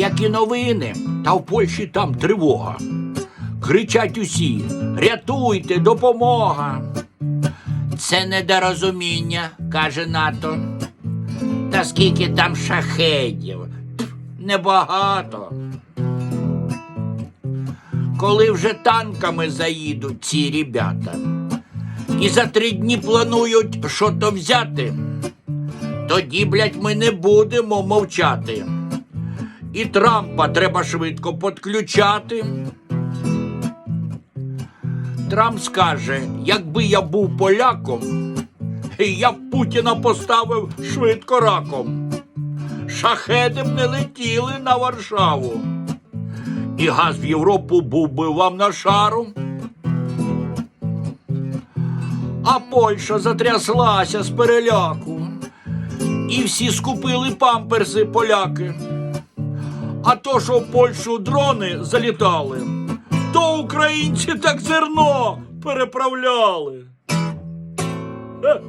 як і новини, та в Польщі там тривога. Кричать усі: рятуйте, допомога. Це недорозуміння, каже НАТО. Та скільки там шахедів? Небагато. Коли вже танками заїдуть ці ребята, і за три дні планують що то взяти, тоді, блядь, ми не будемо мовчати. І Трампа треба швидко підключати. Трамп скаже, якби я був поляком, я б Путіна поставив швидко раком. Шахеди б не летіли на Варшаву. І газ в Європу був би вам на шару. А Польща затряслася з переляку. І всі скупили памперси поляки. А то, що в Польщу дрони залітали, то українці так зерно переправляли. Е.